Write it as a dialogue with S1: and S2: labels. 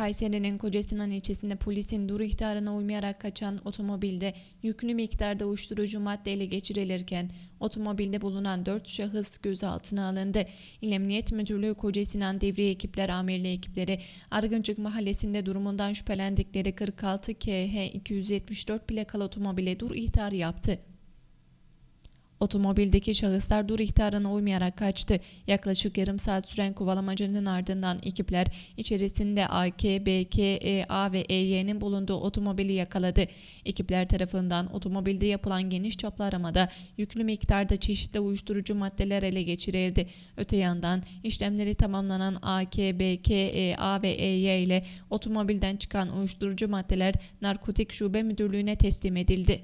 S1: Kayseri'nin Kocasinan ilçesinde polisin dur ihtarına uymayarak kaçan otomobilde yüklü miktarda uyuşturucu madde ele geçirilirken otomobilde bulunan 4 şahıs gözaltına alındı. İl Emniyet Müdürlüğü Kocasinan Devriye Ekipler Amirliği ekipleri Argıncık Mahallesi'nde durumundan şüphelendikleri 46 KH 274 plakalı otomobile dur ihtarı yaptı. Otomobildeki şahıslar dur ihtarına uymayarak kaçtı. Yaklaşık yarım saat süren kovalamacının ardından ekipler içerisinde AK, BK, EA ve EY'nin bulunduğu otomobili yakaladı. Ekipler tarafından otomobilde yapılan geniş çaplı aramada yüklü miktarda çeşitli uyuşturucu maddeler ele geçirildi. Öte yandan işlemleri tamamlanan AK, BK, EA ve EY ile otomobilden çıkan uyuşturucu maddeler Narkotik Şube Müdürlüğü'ne teslim edildi.